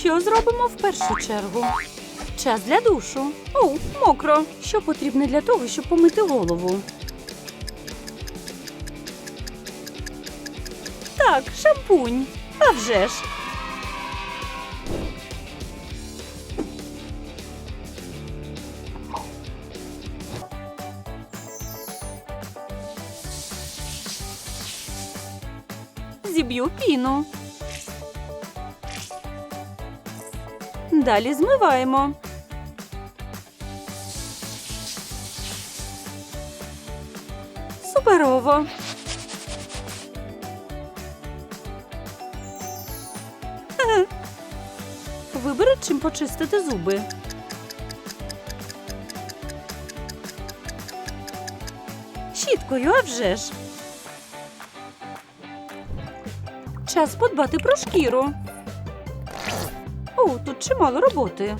Що зробимо в першу чергу? Час для душу. О, мокро. Що потрібно для того, щоб помити голову? Так, шампунь. А вже ж. Зіб'ю піну. Далі змиваємо. Суперово. Вибери чим почистити зуби. Щіткою, а вже ж. Час подбати про шкіру. О, тут чимало роботи.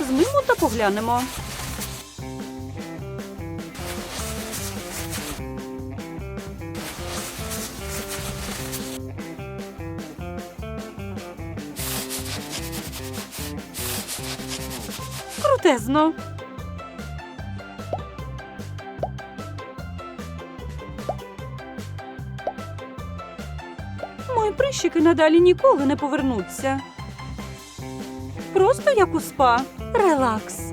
Змимо та поглянемо. Крутезно. Прищики надалі ніколи не повернуться. Просто як у спа. Релакс.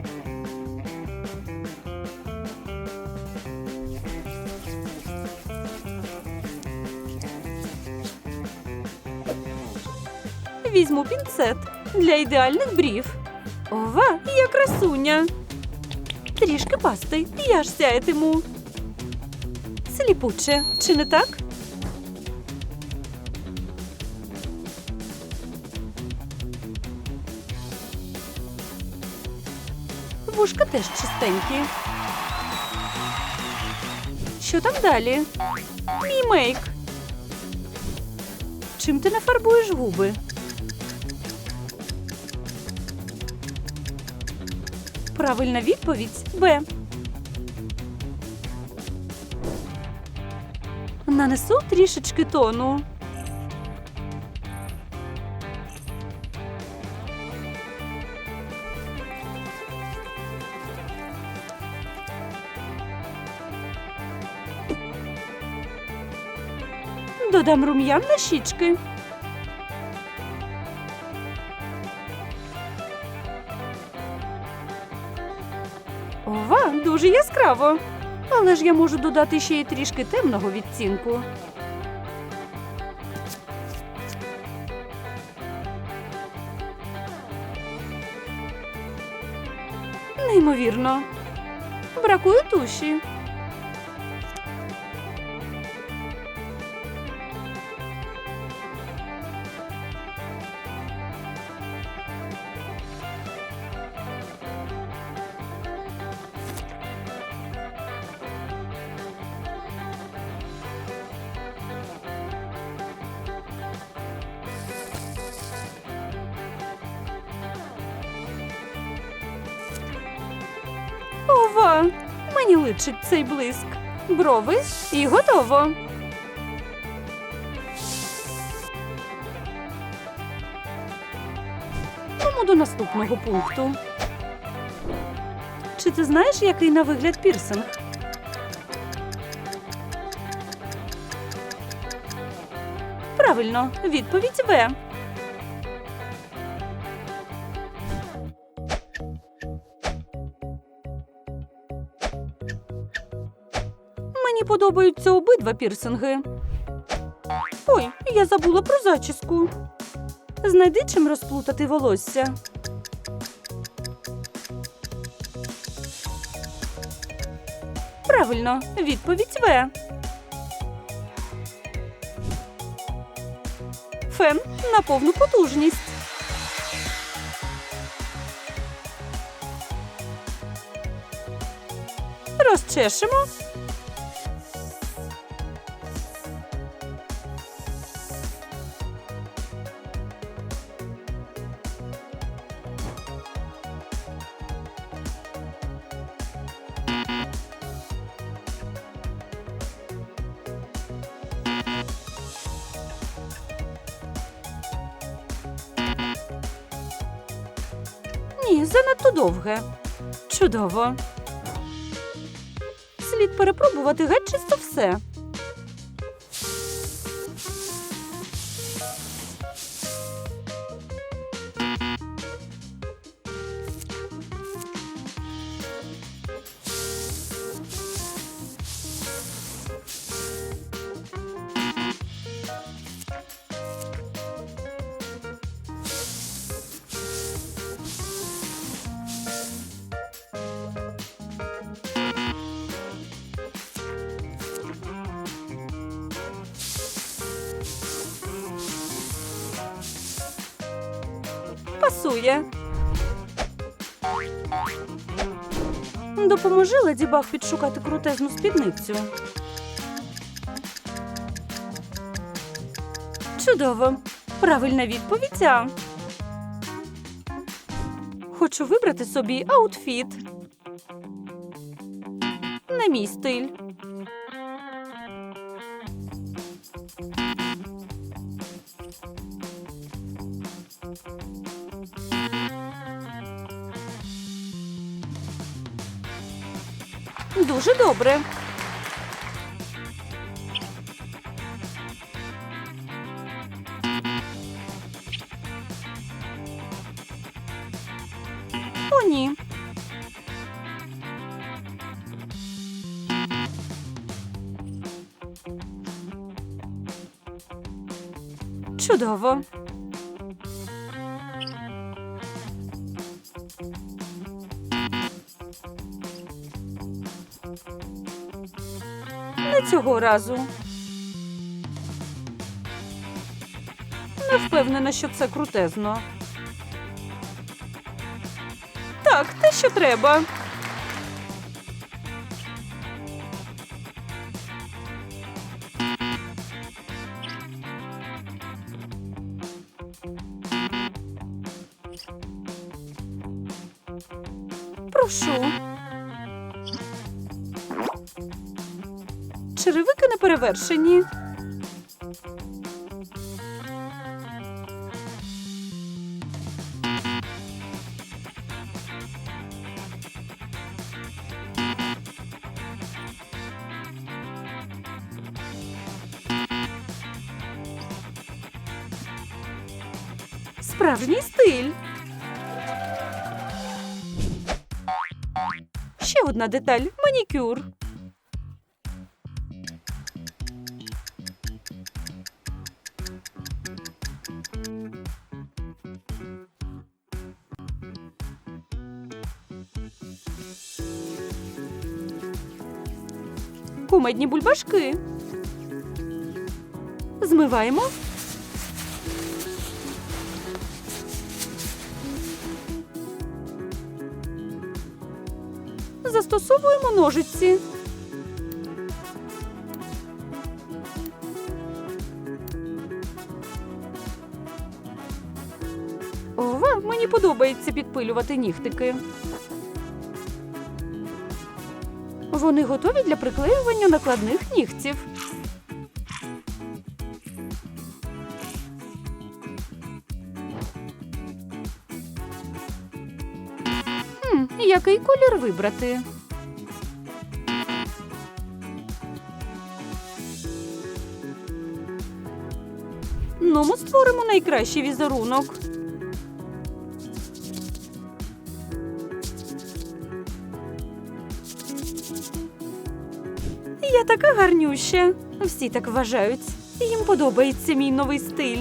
Візьму пінцет для ідеальних брів. Ова, я красуня. Трішки пасти, я ж сяятиму. Сліпуче, чи не так? Вушка теж чистенькі. Що там далі? Мій мейк. Чим ти нафарбуєш губи? Правильна відповідь Б. Нанесу трішечки тону. Додам рум'ян на щічки. Ова, дуже яскраво. Але ж я можу додати ще й трішки темного відцінку. Неймовірно. Бракує туші. Мені личить цей блиск. Брови і готово. Тому до наступного пункту. Чи ти знаєш, який на вигляд пірсинг? Правильно, відповідь В. подобаються обидва пірсинги. Ой, я забула про зачіску. Знайди чим розплутати волосся. Правильно, відповідь В. Фен на повну потужність. Розчешемо. Занадто довге. Чудово. Слід перепробувати геть чисто все. Пасує. Допоможи леді Баг підшукати крутезну спідницю. Чудово. Правильна відповідь. Хочу вибрати собі аутфіт. На мій стиль. Дуже добре. О, ні. Чудово. Не цього разу. Не впевнена, що це крутезно. Так, те, що треба. Прошу. Перевершені. Справжній стиль. Ще одна деталь манікюр. Кумедні бульбашки. Змиваємо. Застосовуємо ножиці. Ова, мені подобається підпилювати нігтики. Вони готові для приклеювання накладних нігтів. Хм, який колір вибрати? Ну, ми створимо найкращий візерунок. Така гарнюща. Всі так вважають. Їм подобається мій новий стиль.